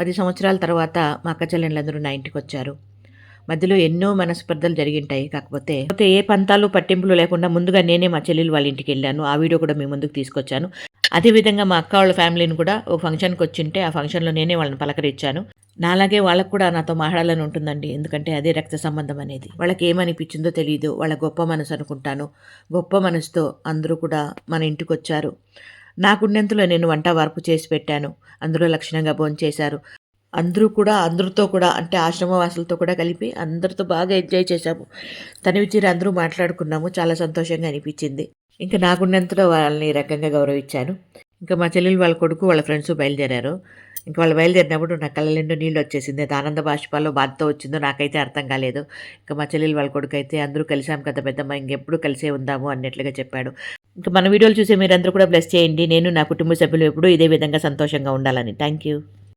పది సంవత్సరాల తర్వాత మా అక్క చెల్లెళ్ళందరూ నా ఇంటికి వచ్చారు. మధ్యలో ఎన్నో మనస్పర్ధలు జరిగింటాయి. కాకపోతే కాకపోతే ఏ పంతాలు పట్టింపులు లేకుండా ముందుగా నేనే మా చెల్లెలు వాళ్ళ ఇంటికి వెళ్ళాను. ఆ వీడియో కూడా మీ ముందుకు తీసుకొచ్చాను. అదేవిధంగా మా అక్క వాళ్ళ ఫ్యామిలీని కూడా ఒక ఫంక్షన్కి వచ్చింటే ఆ ఫంక్షన్లో నేనే వాళ్ళని పలకరించాను. నాలాగే వాళ్ళకు కూడా నాతో మాట్లాడాలని ఉంటుందండి. ఎందుకంటే అదే రక్త సంబంధం అనేది. వాళ్ళకి ఏమనిపించిందో తెలియదు వాళ్ళ గొప్ప మనసు అనుకుంటాను. గొప్ప మనసుతో అందరూ కూడా మన ఇంటికి వచ్చారు. నాకున్నంతలో నేను వంట వార్పు చేసి పెట్టాను. అందరూ లక్షణంగా భోంచేశారు. అందరూ కూడా అందరితో కూడా అంటే ఆశ్రమవాసులతో కూడా కలిపి అందరితో బాగా ఎంజాయ్ చేశాము. తనివి తీరి అందరూ మాట్లాడుకున్నాము. చాలా సంతోషంగా అనిపించింది. ఇంకా నాకున్నంతలో వాళ్ళని ఈ రకంగా గౌరవించాను. ఇంకా మా చెల్లెలు వాళ్ళ కొడుకు వాళ్ళ ఫ్రెండ్స్ బయలుదేరారు. ఇంకా వాళ్ళు బయలుదేరినప్పుడు నా కళ్ళ నిండు నీళ్ళు వచ్చేసింది. అది ఆనంద బాష్పాల్లో బాధతో వచ్చిందో నాకైతే అర్థం కాలేదు. ఇంకా మా చెల్లెలు వాళ్ళ కొడుకు అయితే అందరూ కలిసాం కదా పెద్దమ్మ ఇంకెప్పుడు కలిసే ఉందాము అన్నట్లుగా చెప్పాడు. ఇంకా మన వీడియోలు చూసే మీరందరూ కూడా బ్లెస్ చేయండి. నేను నా కుటుంబ సభ్యులు ఎప్పుడూ ఇదే విధంగా సంతోషంగా ఉండాలని. Thank you